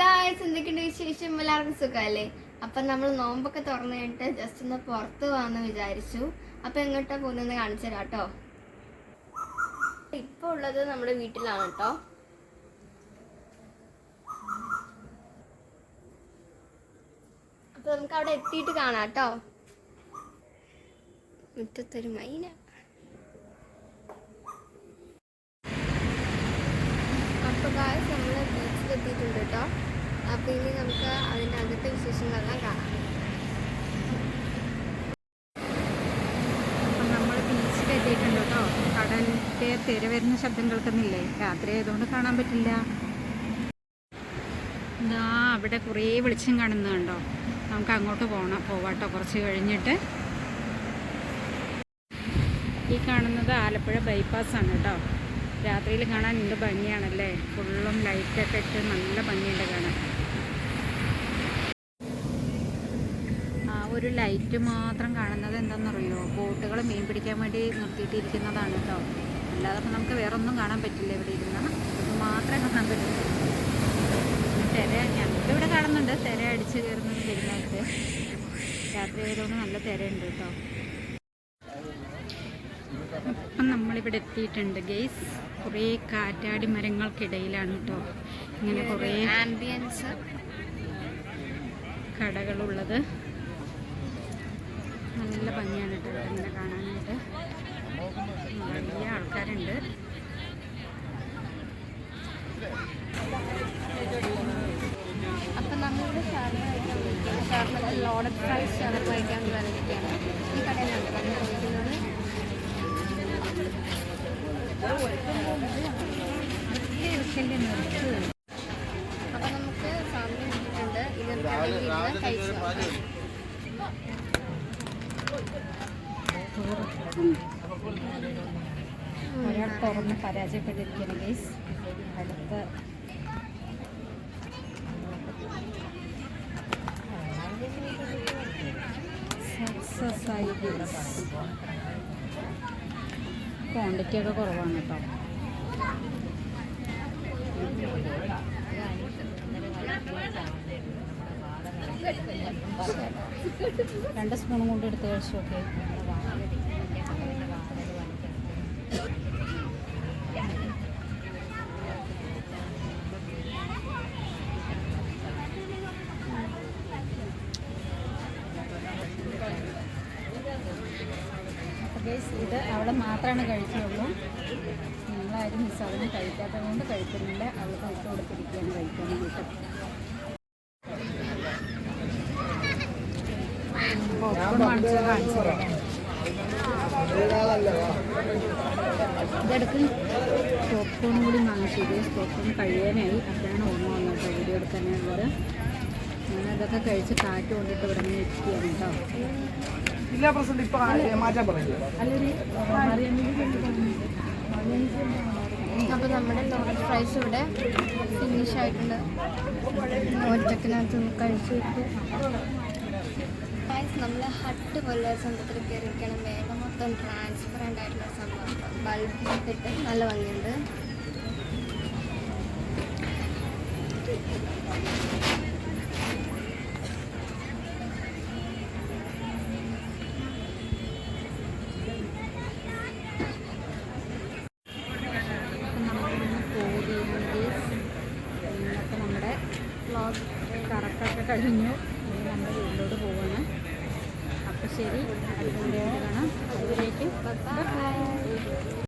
Guys എന്തൊക്കെയുണ്ട് വിശേഷം? എല്ലാവർക്കും സുഖമല്ലേ? അപ്പൊ നമ്മൾ നോമ്പൊക്കെ തുറന്നു കഴിഞ്ഞിട്ട് ജസ്റ്റ് ഒന്ന് പുറത്ത് പോകാമെന്ന് വിചാരിച്ചു. അപ്പൊ എങ്ങോട്ടാ പോകുന്നതെന്ന് കാണിച്ചു തരാം കേട്ടോ. ഇപ്പൊ ഉള്ളത് നമ്മുടെ വീട്ടിലാണ് കേട്ടോ. അപ്പൊ നമുക്ക് അവിടെ എത്തിയിട്ട് കാണാം കേട്ടോ. മുറ്റത്തൊരു മൈന. അപ്പൊ ഗായ്സ് നമ്മൾ ബീച്ചിൽ എത്തിയിട്ടുണ്ട് കേട്ടോ അപ്പൊ ഇനി നമുക്ക് അതിന്റെ അകത്തെ വിശേഷങ്ങളെല്ലാം കാണാം. അപ്പം തിര വരുന്ന ശബ്ദം കേൾക്കുന്നില്ലേ? രാത്രി ആയതുകൊണ്ട് കാണാൻ പറ്റില്ല. ഇതാ അവിടെ കുറേ വെളിച്ചം കാണുന്നുണ്ടോ നമുക്ക് അങ്ങോട്ട് പോകണം പോവാട്ടോ. കുറച്ച് കഴിഞ്ഞിട്ട്. ഈ കാണുന്നത് ആലപ്പുഴ ബൈപ്പാസ് ആണ് കേട്ടോ. രാത്രിയിൽ കാണാൻ എന്ത് ഭംഗിയാണല്ലേ? ഫുള്ളും ലൈറ്റൊക്കെ ഇട്ട് നല്ല ഭംഗിയുണ്ട് കാണാൻ. ഒരു ലൈറ്റ് മാത്രം കാണുന്നത് എന്താണെന്നറിയോ? ബോട്ടുകൾ മീൻ പിടിക്കാൻ വേണ്ടി നിർത്തിയിട്ടിരിക്കുന്നതാണ് കേട്ടോ. അല്ലാതെ അപ്പം നമുക്ക് വേറെ ഒന്നും കാണാൻ പറ്റില്ല ഇവിടെ ഇരുന്ന. ഇത് മാത്രമേ കാണാൻ പറ്റുള്ളൂ തിര ഞങ്ങൾക്ക് ഇവിടെ കാണുന്നുണ്ട്. തിര അടിച്ച് കയറുന്നത് വരുന്നതായിട്ട് രാത്രി ആയതുകൊണ്ട് നല്ല തിരയുണ്ട് കേട്ടോ. അപ്പം നമ്മളിവിടെ എത്തിയിട്ടുണ്ട് ഗെയ്സ് കുറേ കാറ്റാടി മരങ്ങൾക്കിടയിലാണ് കേട്ടോ. ഇങ്ങനെ കുറേ ആംബിയൻസ് കടകളുള്ളത്. നല്ല ഭംഗിയാണ് കേട്ടോ ഇങ്ങനെ കാണാനായിട്ട്. വലിയ ആൾക്കാരുണ്ട്. അപ്പൊ നമ്മളിവിടെ load shawarma loaded fries shawarma കഴിക്കാൻ വിളിക്കുകയാണ് ഈ കടയിലാണ് നമ്മൾ കഴിക്കുന്നത് അപ്പൊ നമുക്ക് സാമ്യം കിട്ടിയിട്ടുണ്ട് ഇത് ഇരുന്ന് കഴിച്ചു. ഒരാൾ തുറന്ന് പരാജയപ്പെട്ടിരിക്കുകയാണ് ഗൈസ് അടുത്ത സക്സസ് ആയി ഗൈസ് ക്വാണ്ടിറ്റി ഒക്കെ കുറവാണ് കേട്ടോ. രണ്ട് സ്പൂണും കൊണ്ട് എടുത്ത് കഴിച്ചു ഓക്കെ ഇത് അവിടെ മാത്രമാണ് കഴിക്കുള്ളൂ. നിങ്ങളാരും മിസ്സാവിനും കഴിക്കാത്തത് കൊണ്ട് കഴിക്കുന്നില്ല. അവൾക്ക് വിട്ട് കൊടുത്തിരിക്കുകയാണ് കഴിക്കാൻ വേണ്ടിയിട്ട് പോപ്കോൺ വാങ്ങിച്ചത് കാണിച്ചത് ഇതെടുക്ക്. പോപ്കോൺ കൂടി വാങ്ങിച്ചത് പോപ്കോൺ കഴിയാനായി അപ്പോഴാണ് ഓർമ്മ വന്നത് വീഡിയോ എടുക്കാനുള്ളത് ഞാൻ അതൊക്കെ കഴിച്ച് കാറ്റ് കൊണ്ടിട്ട് ഇവിടെ നിന്ന് ഇരിക്കുകയാണ് കേട്ടോ. ഇല്ല പ്രസിഡന്റ് ഇപ്പൊ മാറ്റാൻ പറഞ്ഞു അപ്പൊ നമ്മുടെ ലോഡഡ് ഫ്രൈസ് ഇവിടെ ഫിനിഷ് ആയിട്ടുണ്ട്. ഒറ്റക്കിനകത്ത് കഴിച്ചു വിട്ടു നമ്മൾ ഹട്ട് പോലെ സംഭവത്തിൽ കയറിയിരിക്കണം വേഗം മൊത്തം ട്രാൻസ്പെറന്റ് ആയിട്ടുള്ള സംഭവം. ബൾബ് ഇട്ടിട്ട് നല്ല ഭംഗിയുണ്ട്. കറക്റ്റൊക്കെ കഴിഞ്ഞു. നമ്മുടെ വീട്ടിലോട്ട് പോവാണ്. അപ്പോൾ ശരി അടുത്ത വീഡിയോ കാണാം. അതുവരേക്കും